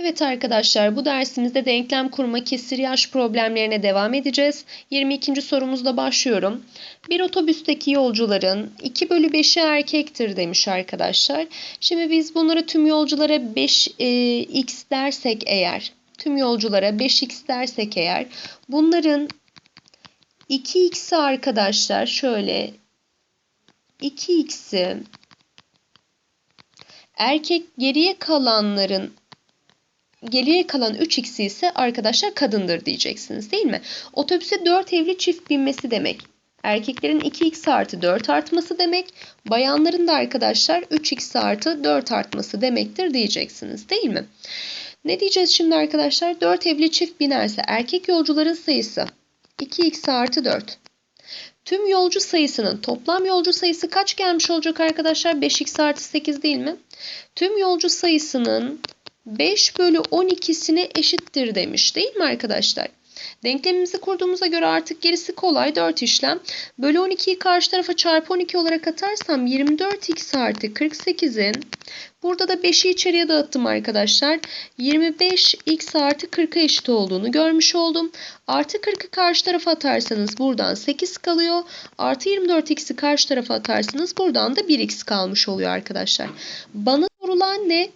Evet arkadaşlar bu dersimizde denklem kurma kesir yaş problemlerine devam edeceğiz. 22. sorumuzla başlıyorum. Bir otobüsteki yolcuların 2 bölü 5'i erkektir demiş arkadaşlar. Şimdi biz bunları tüm yolculara 5x dersek eğer, tüm yolculara 5x dersek eğer bunların 2x'i arkadaşlar şöyle 2x'i erkek geriye kalanların geriye kalan 3x'i ise arkadaşlar kadındır diyeceksiniz değil mi? Otobüse 4 evli çift binmesi demek. Erkeklerin 2x artı 4 artması demek. Bayanların da arkadaşlar 3x artı 4 artması demektir diyeceksiniz değil mi? Ne diyeceğiz şimdi arkadaşlar? 4 evli çift binerse erkek yolcuların sayısı 2x artı 4. Tüm yolcu sayısının toplam yolcu sayısı kaç gelmiş olacak arkadaşlar? 5x artı 8 değil mi? Tüm yolcu sayısının 5 bölü 12'sine eşittir demiş değil mi arkadaşlar? Denklemimizi kurduğumuza göre artık gerisi kolay 4 işlem. Bölü 12'yi karşı tarafa çarpı 12 olarak atarsam 24x artı 48'in burada da 5'i içeriye dağıttım arkadaşlar. 25x artı 40'a eşit olduğunu görmüş oldum. Artı 40'ı karşı tarafa atarsanız buradan 8 kalıyor. Artı 24x'i karşı tarafa atarsanız buradan da 1x kalmış oluyor arkadaşlar. Bana sorulan ne?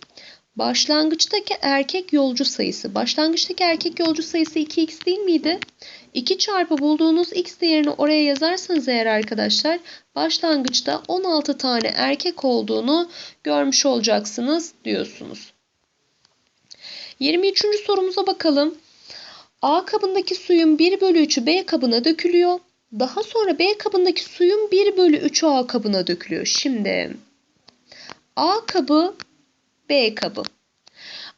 Başlangıçtaki erkek yolcu sayısı. Başlangıçtaki erkek yolcu sayısı 2x değil miydi? 2 çarpı bulduğunuz x değerini oraya yazarsanız eğer arkadaşlar başlangıçta 16 tane erkek olduğunu görmüş olacaksınız diyorsunuz. 23. sorumuza bakalım. A kabındaki suyun 1 bölü 3'ü B kabına dökülüyor. Daha sonra B kabındaki suyun 1 bölü 3'ü A kabına dökülüyor. Şimdi A kabı B kabı.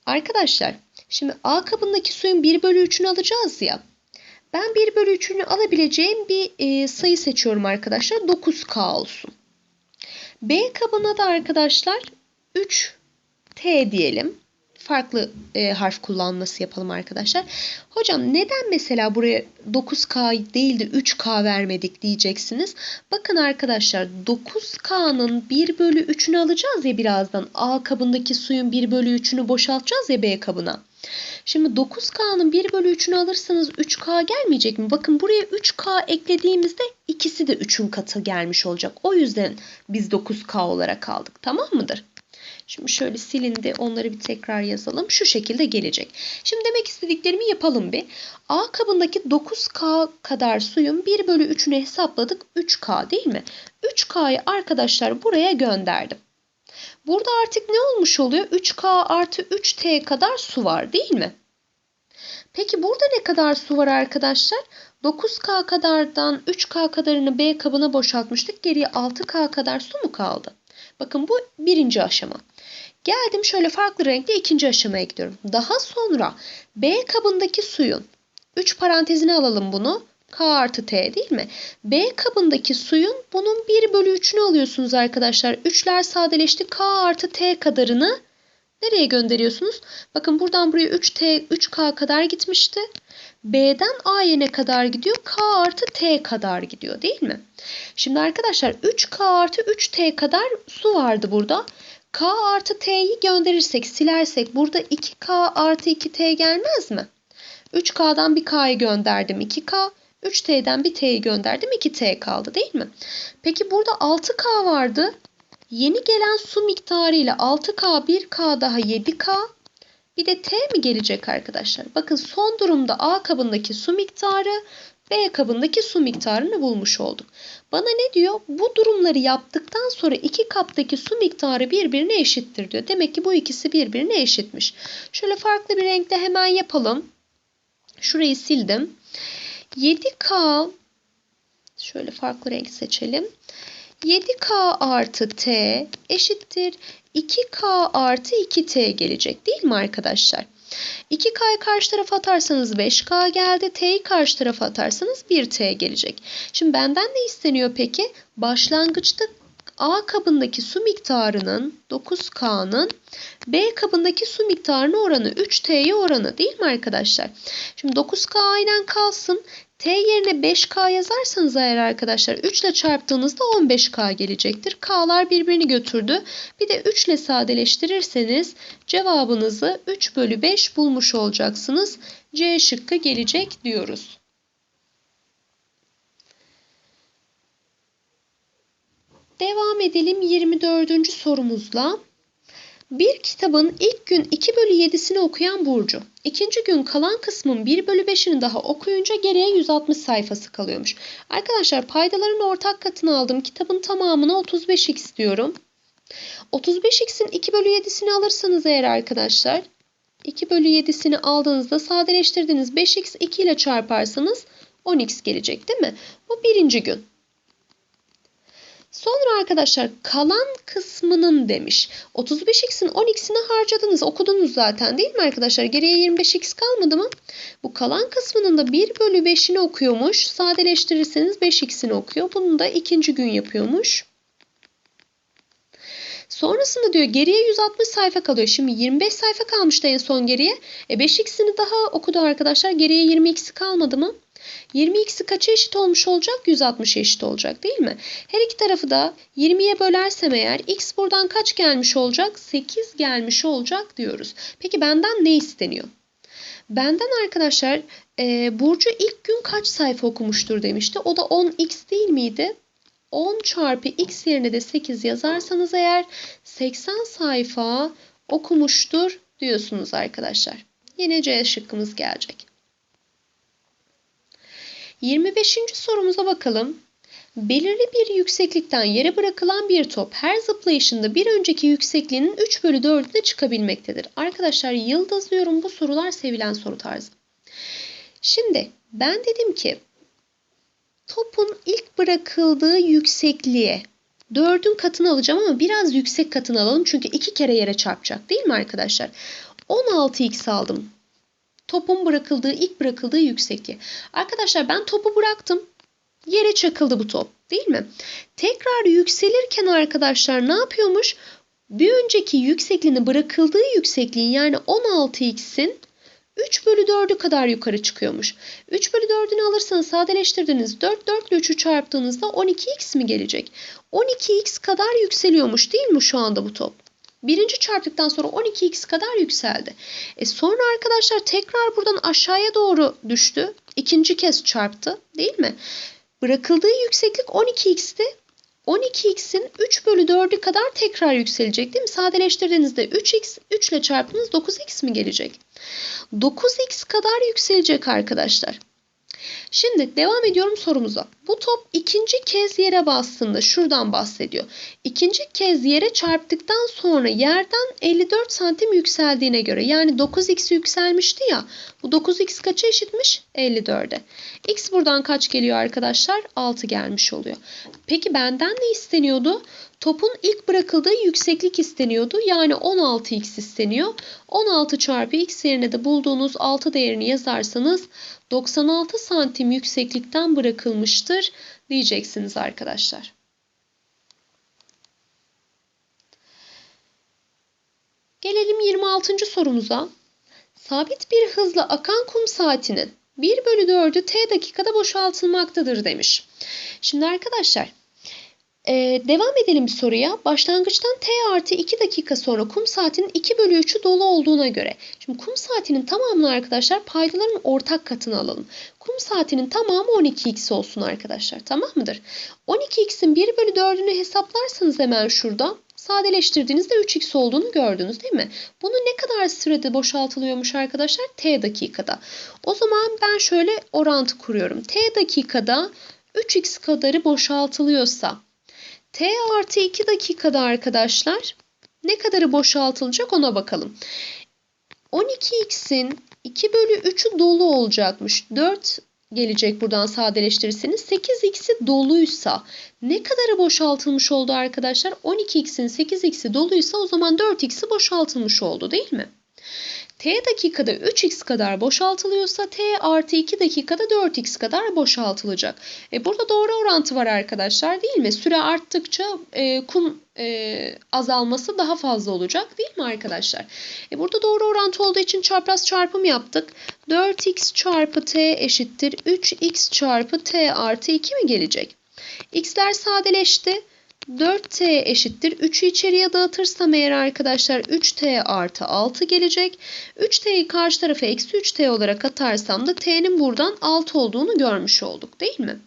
Arkadaşlar şimdi A kabındaki suyun 1 bölü 3'ünü alacağız ya. Ben 1 bölü 3'ünü alabileceğim bir e, sayı seçiyorum arkadaşlar. 9K olsun. B kabına da arkadaşlar 3T diyelim. Farklı e, harf kullanması yapalım arkadaşlar. Hocam neden mesela buraya 9K değil de 3K vermedik diyeceksiniz. Bakın arkadaşlar 9K'nın 1 bölü 3'ünü alacağız ya birazdan. A kabındaki suyun 1 bölü 3'ünü boşaltacağız ya B kabına. Şimdi 9K'nın 1 bölü 3'ünü alırsanız 3K gelmeyecek mi? Bakın buraya 3K eklediğimizde ikisi de 3'ün katı gelmiş olacak. O yüzden biz 9K olarak aldık. Tamam mıdır? Şimdi şöyle silindi. Onları bir tekrar yazalım. Şu şekilde gelecek. Şimdi demek istediklerimi yapalım bir. A kabındaki 9K kadar suyun 1 bölü 3'ünü hesapladık. 3K değil mi? 3K'yı arkadaşlar buraya gönderdim. Burada artık ne olmuş oluyor? 3K artı 3T kadar su var değil mi? Peki burada ne kadar su var arkadaşlar? 9K kadardan 3K kadarını B kabına boşaltmıştık. Geriye 6K kadar su mu kaldı? Bakın bu birinci aşama. Geldim şöyle farklı renkle ikinci aşamaya gidiyorum. Daha sonra B kabındaki suyun 3 parantezine alalım bunu. K artı T değil mi? B kabındaki suyun bunun 1 bölü 3'ünü alıyorsunuz arkadaşlar. 3'ler sadeleşti. K artı T kadarını nereye gönderiyorsunuz? Bakın buradan buraya 3T, 3K kadar gitmişti. B'den A'ya kadar gidiyor? K artı T kadar gidiyor değil mi? Şimdi arkadaşlar 3K artı 3T kadar su vardı burada. K artı T'yi gönderirsek, silersek burada 2K artı 2T gelmez mi? 3K'dan bir K'yı gönderdim 2K. 3T'den bir T'yi gönderdim 2T kaldı değil mi? Peki burada 6K vardı. Yeni gelen su miktarı ile 6K 1K daha 7K. Bir de T mi gelecek arkadaşlar? Bakın son durumda A kabındaki su miktarı B kabındaki su miktarını bulmuş olduk. Bana ne diyor? Bu durumları yaptıktan sonra iki kaptaki su miktarı birbirine eşittir diyor. Demek ki bu ikisi birbirine eşitmiş. Şöyle farklı bir renkte hemen yapalım. Şurayı sildim. 7K şöyle farklı renk seçelim. 7K artı T eşittir 2K artı 2T gelecek değil mi arkadaşlar? 2K'yı karşı tarafa atarsanız 5K geldi. T'yi karşı tarafa atarsanız 1T gelecek. Şimdi benden ne isteniyor peki? Başlangıçta A kabındaki su miktarının 9K'nın B kabındaki su miktarına oranı 3T'ye oranı değil mi arkadaşlar? Şimdi 9K aynen kalsın. T yerine 5K yazarsanız eğer arkadaşlar 3 ile çarptığınızda 15K gelecektir. K'lar birbirini götürdü. Bir de 3 ile sadeleştirirseniz cevabınızı 3 bölü 5 bulmuş olacaksınız. C şıkkı gelecek diyoruz. Devam edelim 24. sorumuzla. Bir kitabın ilk gün 2 bölü 7'sini okuyan Burcu. ikinci gün kalan kısmın 1 bölü 5'ini daha okuyunca geriye 160 sayfası kalıyormuş. Arkadaşlar paydaların ortak katını aldım. Kitabın tamamına 35x diyorum. 35x'in 2 bölü 7'sini alırsanız eğer arkadaşlar 2 bölü 7'sini aldığınızda sadeleştirdiğiniz 5x 2 ile çarparsanız 10x gelecek değil mi? Bu birinci gün. Sonra arkadaşlar kalan kısmının demiş. 35x'in 10x'ini harcadınız. Okudunuz zaten değil mi arkadaşlar? Geriye 25x kalmadı mı? Bu kalan kısmının da 1 bölü 5'ini okuyormuş. Sadeleştirirseniz 5x'ini okuyor. Bunu da ikinci gün yapıyormuş. Sonrasında diyor geriye 160 sayfa kalıyor. Şimdi 25 sayfa kalmıştı en son geriye. E 5x'ini daha okudu arkadaşlar. Geriye 20x'i kalmadı mı? 20x'i kaça eşit olmuş olacak? 160'a eşit olacak değil mi? Her iki tarafı da 20'ye bölersem eğer x buradan kaç gelmiş olacak? 8 gelmiş olacak diyoruz. Peki benden ne isteniyor? Benden arkadaşlar e, Burcu ilk gün kaç sayfa okumuştur demişti. O da 10x değil miydi? 10 çarpı x yerine de 8 yazarsanız eğer 80 sayfa okumuştur diyorsunuz arkadaşlar. Yine C şıkkımız gelecek. 25. sorumuza bakalım. Belirli bir yükseklikten yere bırakılan bir top her zıplayışında bir önceki yüksekliğinin 3 bölü 4'üne çıkabilmektedir. Arkadaşlar yıldızlıyorum bu sorular sevilen soru tarzı. Şimdi ben dedim ki topun ilk bırakıldığı yüksekliğe 4'ün katını alacağım ama biraz yüksek katını alalım. Çünkü iki kere yere çarpacak değil mi arkadaşlar? 16x aldım topun bırakıldığı, ilk bırakıldığı yüksekliği. Arkadaşlar ben topu bıraktım. Yere çakıldı bu top değil mi? Tekrar yükselirken arkadaşlar ne yapıyormuş? Bir önceki yüksekliğini bırakıldığı yüksekliğin yani 16x'in 3 bölü 4'ü kadar yukarı çıkıyormuş. 3 bölü 4'ünü alırsanız sadeleştirdiniz. 4, 4 ile 3'ü çarptığınızda 12x mi gelecek? 12x kadar yükseliyormuş değil mi şu anda bu top? Birinci çarptıktan sonra 12x kadar yükseldi. E sonra arkadaşlar tekrar buradan aşağıya doğru düştü. İkinci kez çarptı değil mi? Bırakıldığı yükseklik 12x'ti. 12x'in 3 bölü 4'ü kadar tekrar yükselecek değil mi? Sadeleştirdiğinizde 3x 3 ile çarptınız 9x mi gelecek? 9x kadar yükselecek arkadaşlar. Şimdi devam ediyorum sorumuza. Bu top ikinci kez yere bastığında şuradan bahsediyor. İkinci kez yere çarptıktan sonra yerden 54 santim yükseldiğine göre yani 9x yükselmişti ya bu 9x kaça eşitmiş? 54'e. X buradan kaç geliyor arkadaşlar? 6 gelmiş oluyor. Peki benden ne isteniyordu? Topun ilk bırakıldığı yükseklik isteniyordu. Yani 16x isteniyor. 16 çarpı x yerine de bulduğunuz 6 değerini yazarsanız 96 santim yükseklikten bırakılmıştır diyeceksiniz arkadaşlar. Gelelim 26. sorumuza. Sabit bir hızla akan kum saatinin 1 bölü 4'ü t dakikada boşaltılmaktadır demiş. Şimdi arkadaşlar ee, devam edelim soruya. Başlangıçtan t artı 2 dakika sonra kum saatinin 2 bölü 3'ü dolu olduğuna göre. Şimdi kum saatinin tamamını arkadaşlar paydaların ortak katını alalım. Kum saatinin tamamı 12x olsun arkadaşlar. Tamam mıdır? 12x'in 1 bölü 4'ünü hesaplarsanız hemen şurada sadeleştirdiğinizde 3x olduğunu gördünüz değil mi? Bunu ne kadar sürede boşaltılıyormuş arkadaşlar? T dakikada. O zaman ben şöyle orantı kuruyorum. T dakikada 3x kadarı boşaltılıyorsa T artı 2 dakikada arkadaşlar ne kadarı boşaltılacak ona bakalım. 12x'in 2 bölü 3'ü dolu olacakmış. 4 gelecek buradan sadeleştirirseniz. 8x'i doluysa ne kadarı boşaltılmış oldu arkadaşlar? 12x'in 8x'i doluysa o zaman 4x'i boşaltılmış oldu değil mi? T dakikada 3x kadar boşaltılıyorsa T artı 2 dakikada 4x kadar boşaltılacak. E burada doğru orantı var arkadaşlar değil mi? Süre arttıkça e, kum e, azalması daha fazla olacak değil mi arkadaşlar? E burada doğru orantı olduğu için çapraz çarpım yaptık. 4x çarpı t eşittir 3x çarpı t artı 2 mi gelecek? x'ler sadeleşti. 4t eşittir. 3'ü içeriye dağıtırsam eğer arkadaşlar 3t artı 6 gelecek. 3t'yi karşı tarafa eksi 3t olarak atarsam da t'nin buradan 6 olduğunu görmüş olduk değil mi?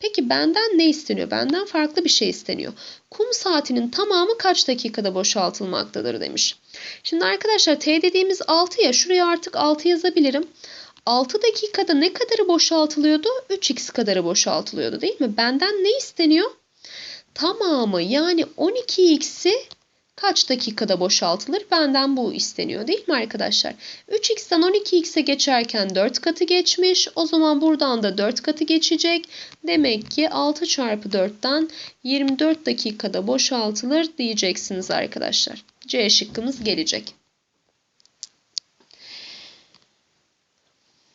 Peki benden ne isteniyor? Benden farklı bir şey isteniyor. Kum saatinin tamamı kaç dakikada boşaltılmaktadır demiş. Şimdi arkadaşlar t dediğimiz 6 ya şuraya artık 6 yazabilirim. 6 dakikada ne kadarı boşaltılıyordu? 3x kadarı boşaltılıyordu değil mi? Benden ne isteniyor? Tamamı yani 12x'i kaç dakikada boşaltılır? Benden bu isteniyor değil mi arkadaşlar? 3x'ten 12x'e geçerken 4 katı geçmiş. O zaman buradan da 4 katı geçecek. Demek ki 6 çarpı 4'ten 24 dakikada boşaltılır diyeceksiniz arkadaşlar. C şıkkımız gelecek.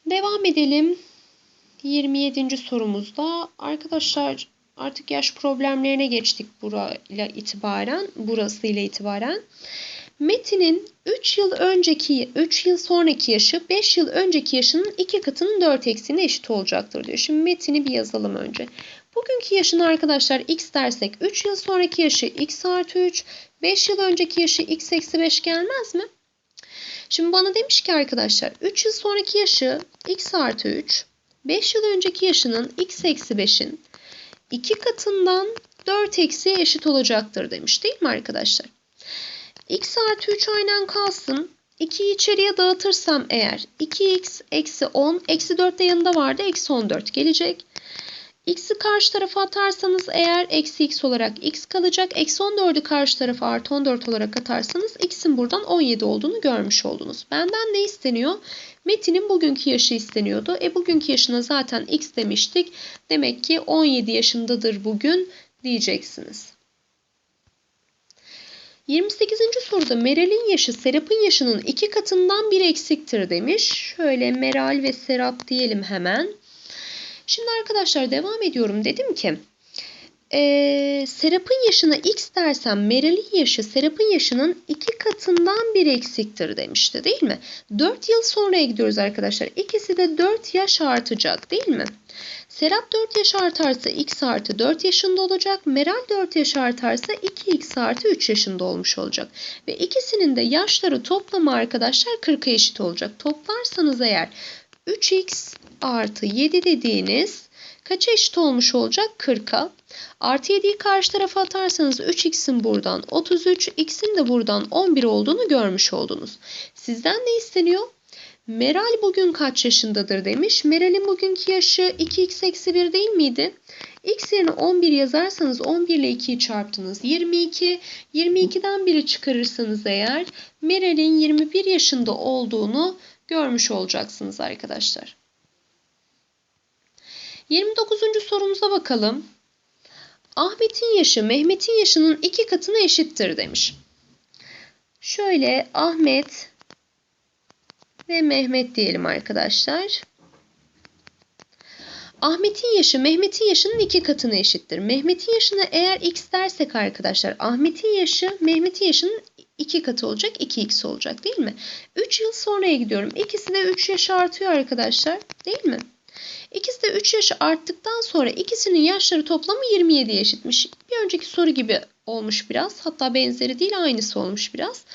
Devam edelim. 27. sorumuzda arkadaşlar artık yaş problemlerine geçtik burayla itibaren, burasıyla itibaren. Metin'in 3 yıl önceki 3 yıl sonraki yaşı 5 yıl önceki yaşının 2 katının 4 eksiğine eşit olacaktır diyor. Şimdi Metin'i bir yazalım önce. Bugünkü yaşını arkadaşlar x dersek 3 yıl sonraki yaşı x artı 3, 5 yıl önceki yaşı x eksi 5 gelmez mi? Şimdi bana demiş ki arkadaşlar 3 yıl sonraki yaşı x artı 3, 5 yıl önceki yaşının x eksi 5'in 2 katından 4 eksiye eşit olacaktır demiş değil mi arkadaşlar? x artı 3 aynen kalsın. 2'yi içeriye dağıtırsam eğer 2x eksi 10 eksi 4 de yanında vardı eksi 14 gelecek. X'i karşı tarafa atarsanız eğer eksi x olarak x kalacak. Eksi 14'ü karşı tarafa artı 14 olarak atarsanız x'in buradan 17 olduğunu görmüş oldunuz. Benden ne isteniyor? Metin'in bugünkü yaşı isteniyordu. E bugünkü yaşına zaten x demiştik. Demek ki 17 yaşındadır bugün diyeceksiniz. 28. soruda Meral'in yaşı Serap'ın yaşının iki katından bir eksiktir demiş. Şöyle Meral ve Serap diyelim hemen. Şimdi arkadaşlar devam ediyorum. Dedim ki e, Serap'ın yaşına x dersem Meral'in yaşı Serap'ın yaşının iki katından bir eksiktir demişti değil mi? 4 yıl sonraya gidiyoruz arkadaşlar. İkisi de 4 yaş artacak değil mi? Serap 4 yaş artarsa x artı 4 yaşında olacak. Meral 4 yaş artarsa 2x artı 3 yaşında olmuş olacak. Ve ikisinin de yaşları toplamı arkadaşlar 40'a eşit olacak. Toplarsanız eğer 3x artı 7 dediğiniz kaça eşit olmuş olacak? 40'a. Artı 7'yi karşı tarafa atarsanız 3x'in buradan 33, x'in de buradan 11 olduğunu görmüş oldunuz. Sizden ne isteniyor? Meral bugün kaç yaşındadır demiş. Meral'in bugünkü yaşı 2x eksi 1 değil miydi? X yerine 11 yazarsanız 11 ile 2'yi çarptınız. 22. 22'den 1'i çıkarırsanız eğer Meral'in 21 yaşında olduğunu görmüş olacaksınız arkadaşlar. 29. sorumuza bakalım. Ahmet'in yaşı Mehmet'in yaşının iki katına eşittir demiş. Şöyle Ahmet ve Mehmet diyelim arkadaşlar. Ahmet'in yaşı Mehmet'in yaşının iki katına eşittir. Mehmet'in yaşına eğer x dersek arkadaşlar Ahmet'in yaşı Mehmet'in yaşının iki katı olacak 2x olacak değil mi? 3 yıl sonraya gidiyorum. İkisi de 3 yaş artıyor arkadaşlar değil mi? İkisi de 3 yaş arttıktan sonra ikisinin yaşları toplamı 27 eşitmiş. Bir önceki soru gibi olmuş biraz. Hatta benzeri değil aynısı olmuş biraz.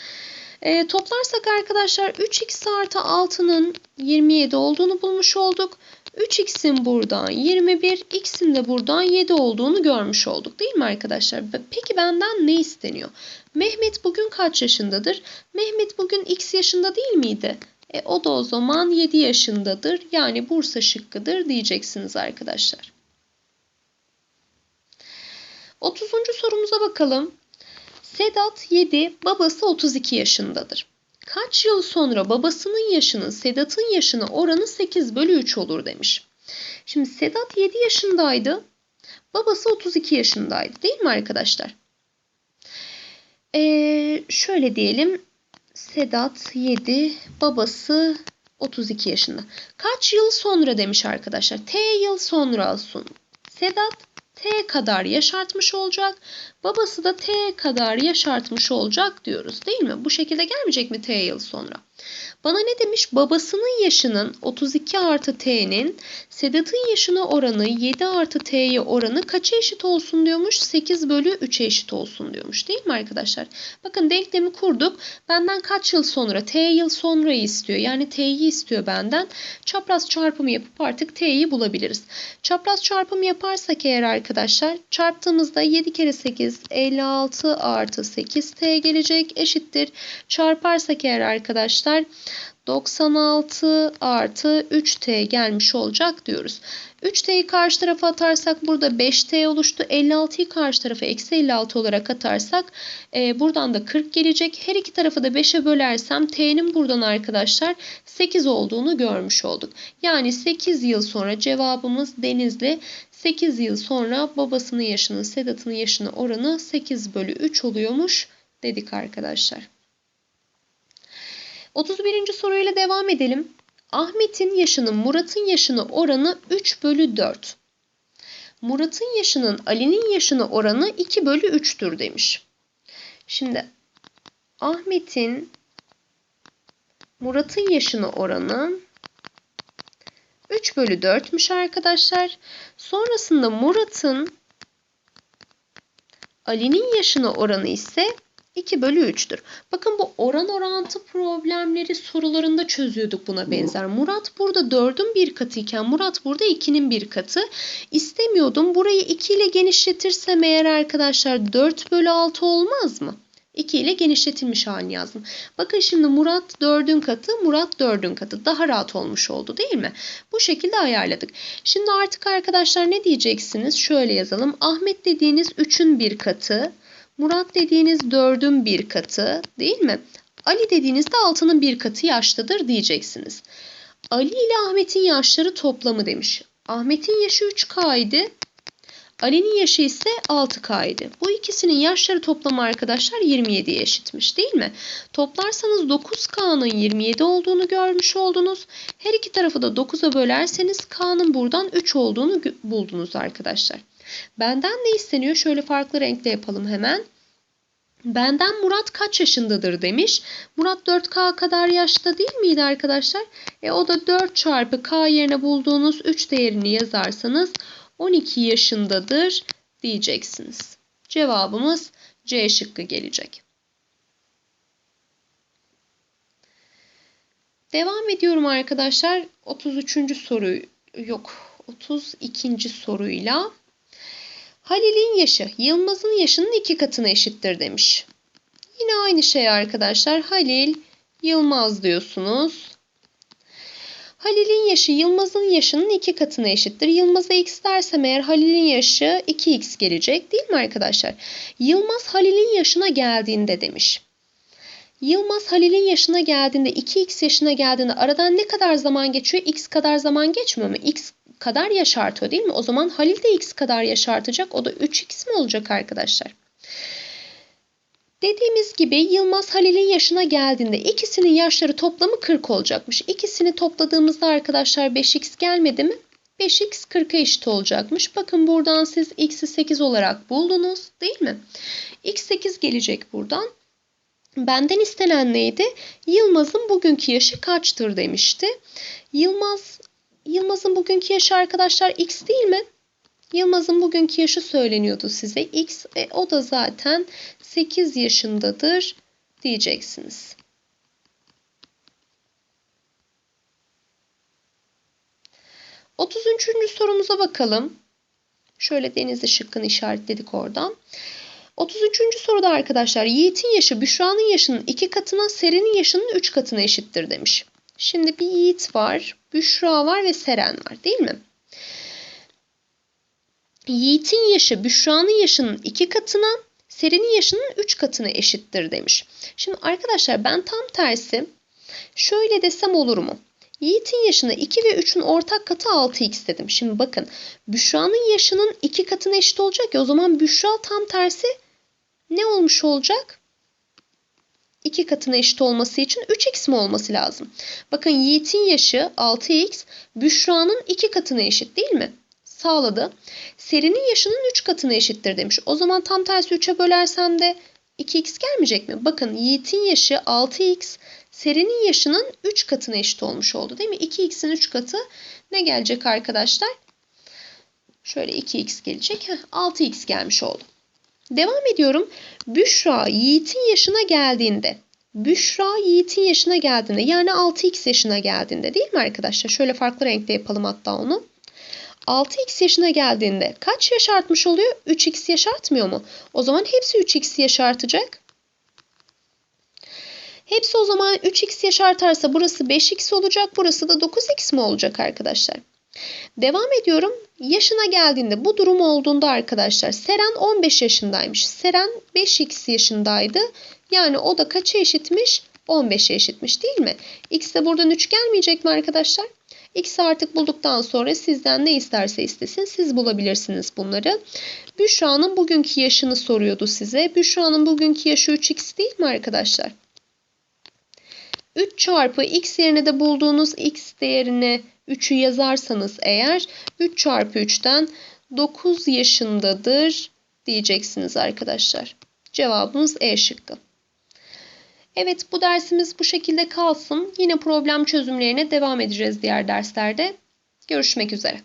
E, toplarsak arkadaşlar 3x artı 6'nın 27 olduğunu bulmuş olduk. 3x'in buradan 21, x'in de buradan 7 olduğunu görmüş olduk değil mi arkadaşlar? Peki benden ne isteniyor? Mehmet bugün kaç yaşındadır? Mehmet bugün x yaşında değil miydi? E, o da o zaman 7 yaşındadır. Yani Bursa şıkkıdır diyeceksiniz arkadaşlar. 30. sorumuza bakalım. Sedat 7, babası 32 yaşındadır. Kaç yıl sonra babasının yaşının Sedat'ın yaşına oranı 8 bölü 3 olur demiş. Şimdi Sedat 7 yaşındaydı. Babası 32 yaşındaydı değil mi arkadaşlar? Ee, şöyle diyelim. Sedat 7, babası 32 yaşında. Kaç yıl sonra demiş arkadaşlar. T yıl sonra olsun. Sedat T kadar yaşartmış olacak. Babası da T kadar yaşartmış olacak diyoruz değil mi? Bu şekilde gelmeyecek mi T yıl sonra? Bana ne demiş? Babasının yaşının 32 artı T'nin Sedat'ın yaşına oranı 7 artı T'ye oranı kaça eşit olsun diyormuş? 8 bölü 3'e eşit olsun diyormuş değil mi arkadaşlar? Bakın denklemi kurduk. Benden kaç yıl sonra? T yıl sonrayı istiyor. Yani T'yi istiyor benden. Çapraz çarpımı yapıp artık T'yi bulabiliriz. Çapraz çarpımı yaparsak eğer arkadaşlar çarptığımızda 7 kere 8 56 artı 8T gelecek eşittir. Çarparsak eğer arkadaşlar 96 artı 3t gelmiş olacak diyoruz. 3t'yi karşı tarafa atarsak burada 5t oluştu. 56'yı karşı tarafa eksi 56 olarak atarsak e, buradan da 40 gelecek. Her iki tarafı da 5'e bölersem t'nin buradan arkadaşlar 8 olduğunu görmüş olduk. Yani 8 yıl sonra cevabımız Denizli. 8 yıl sonra babasının yaşının Sedat'ın yaşına oranı 8 bölü 3 oluyormuş dedik arkadaşlar. 31. soruyla devam edelim. Ahmet'in yaşının Murat'ın yaşına oranı 3 bölü 4. Murat'ın yaşının Ali'nin yaşına oranı 2 bölü 3'tür demiş. Şimdi Ahmet'in Murat'ın yaşına oranı 3 bölü 4'müş arkadaşlar. Sonrasında Murat'ın Ali'nin yaşına oranı ise 2 bölü 3'tür. Bakın bu oran orantı problemleri sorularında çözüyorduk buna benzer. Murat burada 4'ün bir katı iken Murat burada 2'nin bir katı. İstemiyordum. Burayı 2 ile genişletirsem eğer arkadaşlar 4 bölü 6 olmaz mı? 2 ile genişletilmiş halini yazdım. Bakın şimdi Murat 4'ün katı, Murat 4'ün katı. Daha rahat olmuş oldu değil mi? Bu şekilde ayarladık. Şimdi artık arkadaşlar ne diyeceksiniz? Şöyle yazalım. Ahmet dediğiniz 3'ün bir katı. Murat dediğiniz 4'ün bir katı değil mi? Ali dediğiniz de 6'nın bir katı yaştadır diyeceksiniz. Ali ile Ahmet'in yaşları toplamı demiş. Ahmet'in yaşı 3K idi. Ali'nin yaşı ise 6K idi. Bu ikisinin yaşları toplamı arkadaşlar 27'ye eşitmiş değil mi? Toplarsanız 9K'nın 27 olduğunu görmüş oldunuz. Her iki tarafı da 9'a bölerseniz K'nın buradan 3 olduğunu buldunuz arkadaşlar. Benden ne isteniyor? Şöyle farklı renkte yapalım hemen. Benden Murat kaç yaşındadır demiş. Murat 4K kadar yaşta değil miydi arkadaşlar? E o da 4 çarpı K yerine bulduğunuz 3 değerini yazarsanız 12 yaşındadır diyeceksiniz. Cevabımız C şıkkı gelecek. Devam ediyorum arkadaşlar. 33. soru yok. 32. soruyla. Halil'in yaşı Yılmaz'ın yaşının iki katına eşittir demiş. Yine aynı şey arkadaşlar. Halil, Yılmaz diyorsunuz. Halil'in yaşı Yılmaz'ın yaşının iki katına eşittir. Yılmaz'a x dersem eğer Halil'in yaşı 2x gelecek değil mi arkadaşlar? Yılmaz Halil'in yaşına geldiğinde demiş. Yılmaz Halil'in yaşına geldiğinde 2x yaşına geldiğinde aradan ne kadar zaman geçiyor? x kadar zaman geçmiyor mu? x kadar yaşartıyor değil mi? O zaman Halil de x kadar yaşartacak. O da 3x mi olacak arkadaşlar? Dediğimiz gibi Yılmaz Halil'in yaşına geldiğinde ikisinin yaşları toplamı 40 olacakmış. İkisini topladığımızda arkadaşlar 5x gelmedi mi? 5x 40'a eşit olacakmış. Bakın buradan siz x'i 8 olarak buldunuz değil mi? x 8 gelecek buradan. Benden istenen neydi? Yılmaz'ın bugünkü yaşı kaçtır demişti. Yılmaz Yılmaz'ın bugünkü yaşı arkadaşlar x değil mi? Yılmaz'ın bugünkü yaşı söyleniyordu size. X e, o da zaten 8 yaşındadır diyeceksiniz. Otuzuncu sorumuza bakalım. Şöyle Denizli şıkkını işaretledik oradan. 33. soruda arkadaşlar Yiğit'in yaşı Büşra'nın yaşının 2 katına Seren'in yaşının 3 katına eşittir demiş. Şimdi bir Yiğit var, Büşra var ve Seren var değil mi? Yiğit'in yaşı Büşra'nın yaşının 2 katına, Seren'in yaşının 3 katına eşittir demiş. Şimdi arkadaşlar ben tam tersi şöyle desem olur mu? Yiğit'in yaşına 2 ve 3'ün ortak katı 6x dedim. Şimdi bakın Büşra'nın yaşının 2 katına eşit olacak ya o zaman Büşra tam tersi ne olmuş olacak? 2 katına eşit olması için 3x mi olması lazım? Bakın Yiğit'in yaşı 6x, Büşra'nın 2 katına eşit değil mi? Sağladı. Seri'nin yaşının 3 katına eşittir demiş. O zaman tam tersi 3'e bölersem de 2x gelmeyecek mi? Bakın Yiğit'in yaşı 6x, Seri'nin yaşının 3 katına eşit olmuş oldu değil mi? 2x'in 3 katı ne gelecek arkadaşlar? Şöyle 2x gelecek. Heh, 6x gelmiş oldu. Devam ediyorum. Büşra Yiğit'in yaşına geldiğinde Büşra Yiğit'in yaşına geldiğinde yani 6x yaşına geldiğinde değil mi arkadaşlar? Şöyle farklı renkte yapalım hatta onu. 6x yaşına geldiğinde kaç yaş artmış oluyor? 3x yaş artmıyor mu? O zaman hepsi 3x yaş artacak. Hepsi o zaman 3x yaş artarsa burası 5x olacak. Burası da 9x mi olacak arkadaşlar? Devam ediyorum. Yaşına geldiğinde bu durum olduğunda arkadaşlar Seren 15 yaşındaymış. Seren 5x yaşındaydı. Yani o da kaça eşitmiş? 15'e eşitmiş değil mi? X de buradan 3 gelmeyecek mi arkadaşlar? X'i artık bulduktan sonra sizden ne isterse istesin siz bulabilirsiniz bunları. Büşra'nın bugünkü yaşını soruyordu size. Büşra'nın bugünkü yaşı 3x değil mi arkadaşlar? 3 çarpı x yerine de bulduğunuz x değerini 3'ü yazarsanız eğer 3 çarpı 3'ten 9 yaşındadır diyeceksiniz arkadaşlar. Cevabımız E şıkkı. Evet bu dersimiz bu şekilde kalsın. Yine problem çözümlerine devam edeceğiz diğer derslerde. Görüşmek üzere.